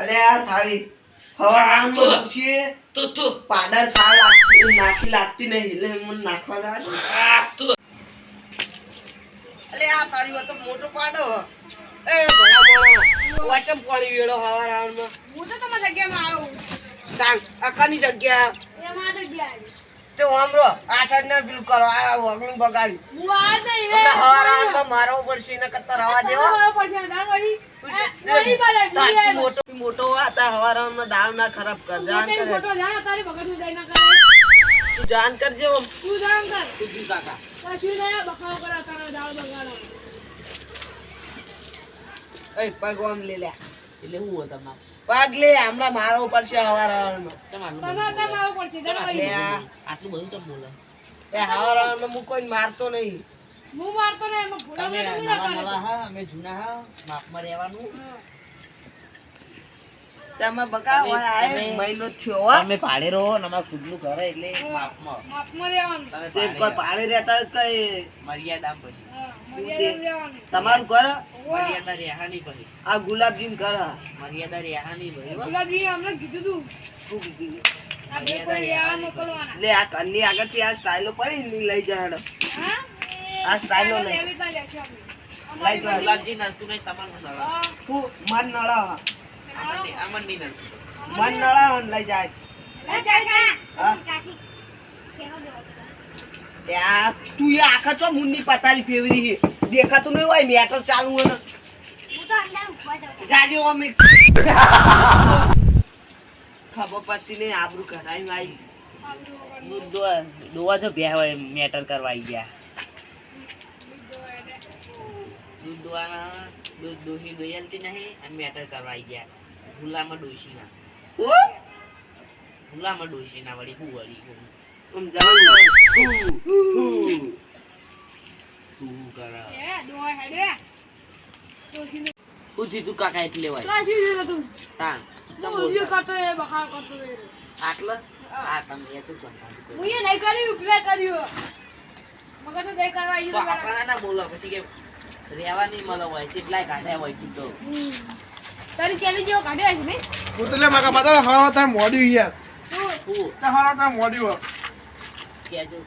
અરે આ થાળી. હવા રામ તો. પૂછીએ તો તો. પાડર સા લાગતી નાખી લાગતી નહીં એટલે મને નાખવા દે. આ તો. અલે આ તારી વાત મોટો પાડો. એ ભલા વાચમ પાણી વેળો હવા રાવણમાં હું તો તમારી જગ્યામાં આવું. અકાની જગ્યા. તે આમરો આ સાઈડ ના પેલું કરો આ વગલું બગાડી હું આ તો એટલે પડશે એના કરતા રવા દેવો. તમારો પડશે મોટો મોટો હતા હવા રાવણમાં દાળ ના ખરાબ કર જાન કરે. તારી દઈ ના તું જાન કરજે તું જાન કર. સુજી કાકા. કશું નહીં બખાડો કરે તારો દાળ બગાડો. એ પગ ઓમ લે લે એટલે હું હતા તમારે? પગ લે હમણાં મારવો પડશે હવા રાવણમાં ચમ તમે આટલું બધું તમારો પડશે. આ આટલું બધું ચમ બોલે? એ હવા રાવણમાં હું કોઈ મારતો નહીં. હું મારતો નહીં તમે નવા નવા હા અમે જૂના હા માપમાં રહેવાનું. તેમાં બકા તમે- મહિનો થયો તમે ભાડે રહો ને અમારે ખુદનું ઘર એટલે માપમાં. માપમાં રહેવાનું. તમે તે ભાડે કોઈ પાડે રહેતા જ કઈ મર્યાદા પછી. તમારું ઘર? મર્યાદા રેહાની પછી આ ગુલાબજીન ઘર મર્યાદા રેહાની ભાઈ ગુલાબજી અમને કીધું તું. શું કીધું? આ બે કોઈ રહેવા મોકલવાના. લે આ ઘરની આગળથી આ સ્ટાઇલો પડી લઈ જાય હેડો આ સ્ટાઇલો લઈ. લઈ જાય ગુલાબજી નહીં તમારું નડે. હા, હું મન નળા મન નળા લઈ જાય. લઈ જાય હા? એ આ તું આખા છો મુન્ની પતારી ફેવરી દેખાતું નહીં હોય મેટર ચાલુ હોય જાજે ખબર પડતી નહીં, આબરૂ આવી દૂધ દોવા- જો બે હોય મેટર કરવા ગયા. દૂધ દોવાના દૂધ દોહી દોઈ નહીં, અને મેટર કરવા ગયા. ભૂલામાં ડોશી ના ભૂલામાં ડોશી ના વળી હું વળી હું આમ જવાનું. હું, હું. હું કરે એ, દોવા હેડે. ડોશીને હું જીતું કાકા એટલે લેવાય કાશી દીધું તું. તાણ કરતો એ બખાર કરતો એ. આટલો આ તમે એ શું કરતા હું એ નહીં કર્યું, કર્યું. મગજનું દહીં કરવા તો આવ્યું તું પેલા. આપણા ના બોલો પછી કે રેવા નહીં મળે હોય કેટલાય કાઢ્યા હોય છે તો. તારી ચેલી જેવો કાઢ્યો છે ને? ઉતલે માકા પાતા મારા તા મોડી યાર. તું તા હવા તા મોડી હો કેજો.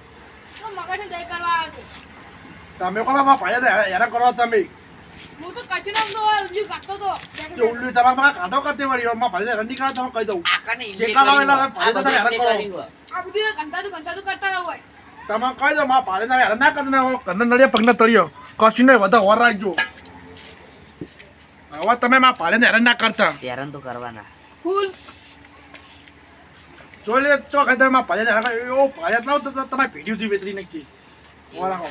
તું મગજનું દઈ કરવા આવે તમે કોલા માં પાડ્યા તા હેરા કરો તમે. હું તો કશું નામ તો ઊંધિયું કાઢતો તો. જો ઉલ્લુ તમારા માં કાઢો કરતે વળી માં પાડ્યા રંડી કાઢો તમે કહી દઉં. આકાને જેટલા લાવે એટલા તમે હેરાન કરો. આ બધી ઘંટા તો ઘંટા તો કરતા રહો હોય. તમે કહી દો માં પાડે તમે હેરા ના કરતા ના ઘરના નળિયા પગના તળિયો. કશું નહીં બધા હોર રાખજો. હવે તમે માં પાડે હેરાન ના કરતા. હેરાન તો કરવાના. ફૂલ. જોલે લે કદરમાં પાડે હેરાન એવો પાલે લાવ તો તમારી પેઢીથી વેતરી નાખી ઓળખો હો.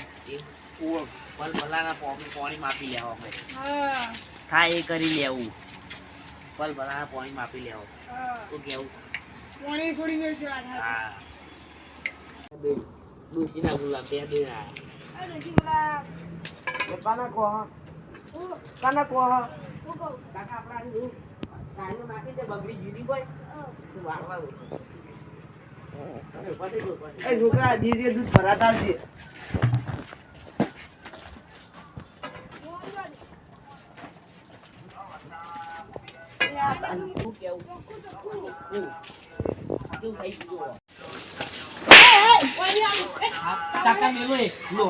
ઓ. પલ ભલાના પોણી પોણી માપી લેવા હોય હા. થાય એ કરી લેવું. પલ ભલાના પોણી માપી લેવો. હા. તો કેવું? પોણી છોડી ગયું છે. હા. દૂધીના ગુલાબ બે બે ના. આ નથી ગુલાબ. એ કાના કહો કાના કહો હા? હું કહું. કાકા આપણા અહીં ગાડીઓ નાખી દે બગડી જીરી હોય. તું વાળવા દો પતી ગયું, પતી એ છોકરા ધીરે દૂધ ભરાતા પાણી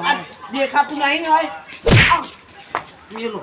આ દેખાતું નહીં ને હોય. મેલો.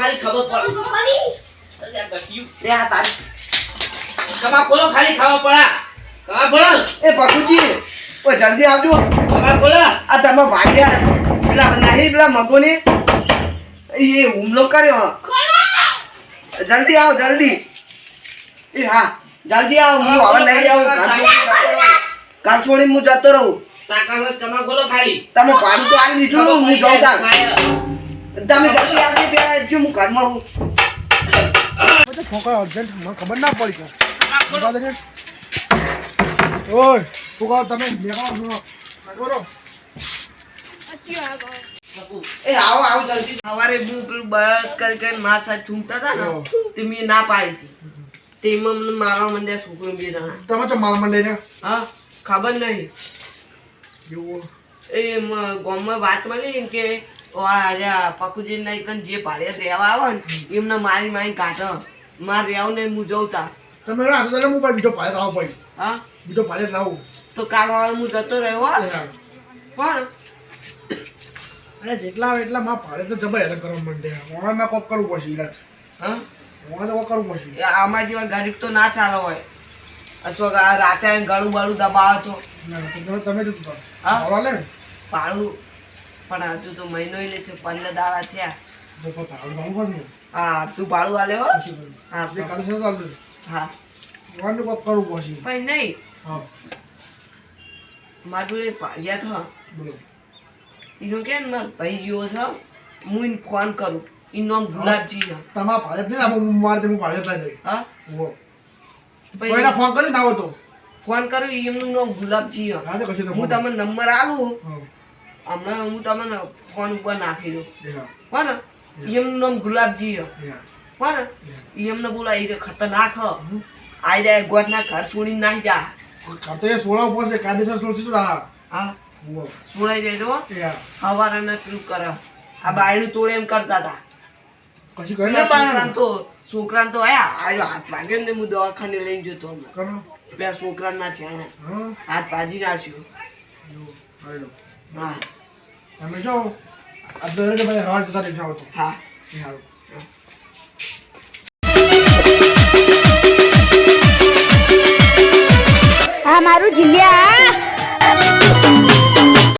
ખોલો ખાલી ખબર પડે કમા ખોલો ખાલી ખાવા પડે. કમા ખોલો. એ પકુજી ઓ જલ્દી આવજો. કમા ખોલો. આ તમે ભાગ્યા પેલા નહીં પેલા મગોને એ હુમલો કર્યો. જલ્દી આવો જલ્દી. એ હા જલ્દી આવો હું હવે નહીં આવું ઘર છોડી છોડીને હું જતો રહું. તાકાત તમારે બોલો ખાલી તમે ભાડું તો આવી દીધું હું જાઉં. તમે જલ્દી આવજો પેલા જો હું ઘરમાં હું પછી અર્જન્ટ મને ખબર ના પડી ઓય શું તમે એ આવો આવો જલ્દી. સવારે હું પેલું બસ કરી કરીને મારા સાથે થૂંકતા હતા ને. તે મેં ના પાડી હતી. તેમાં મને મારવા માંડ્યા છોકરો બે જણા. તમે તો મારવા માંડે હા ખબર નહીં. એ મ- ગામમાં વાત મળી કે પકુજી નહીં કન જે ભાડે રહેવા આવે ને એમને મારી મારી કાઢો માર રહેવું ને હું જઉં તા. તમે ના તો હું પણ બીજો ભાડે લાવું પડી હા? બીજો ભાડે લાવું. તો કાલ વાળો હું જતો રહ્યો હા. પણ અને જેટલા આવે એટલા મારા ભાડે તો જબર હેરાન કરવા માંડે. ઓણા મેં કોક કરવું પડશે ઈલાજ હા? ઓણા તો કોક કરવું પડશે. આમાં જેવા ગરીબ તો ના ચાલો હોય. અથવા રાતે ગળું બળું દબાવે તો. તમે તમે જ હા? ભાડું પણ હજુ તો મહિનો નથી પંદર દાડા થયા. હા તું ભાડું આલે હો. શું કરવું? હા જે તો- કાલે છે હા. પણ નહીં. મારું થા ભાઈ છે એને ફોન કરું. એનું નામ ગુલાબજી છે. તમારા ભાડે જ નહીં હું મારે હું લઈ. ફોન કરી ના તો? ફોન કર્યો એમનું નામ ગુલાબજી હા. તમને નંબર આલું હમણાં હું તમને ફોન ઉપર નાખી દઉં. હા, ને? એમનું નામ ગુલાબજી છે. હા, ને? એમને બોલા એ ખતરનાક હ. આઈ જાય ગોઠના ઘર છોડી નાખી જા. આ તો એ સોળા ઉપર છે કાયદેસર સોળથી શું હા? છોડાઈ જાય તો એ ને હવારે પેલું કરે. આ બાયણું તોડે એમ કરતા હતા પછી કરી છોકરાને તો છોકરાને તો આયા હાથ ભાગ્યો ને હું દવાખાને લઈને જતો હમણાં. કરો. પેલા છોકરા ના છે હાથ ભાજી નાખ્યો. હા. અમે જો આ દરેક ભાઈ હવાર જતા રહી જાઓ તો. હા. એ સારું મારું જિલ્લા.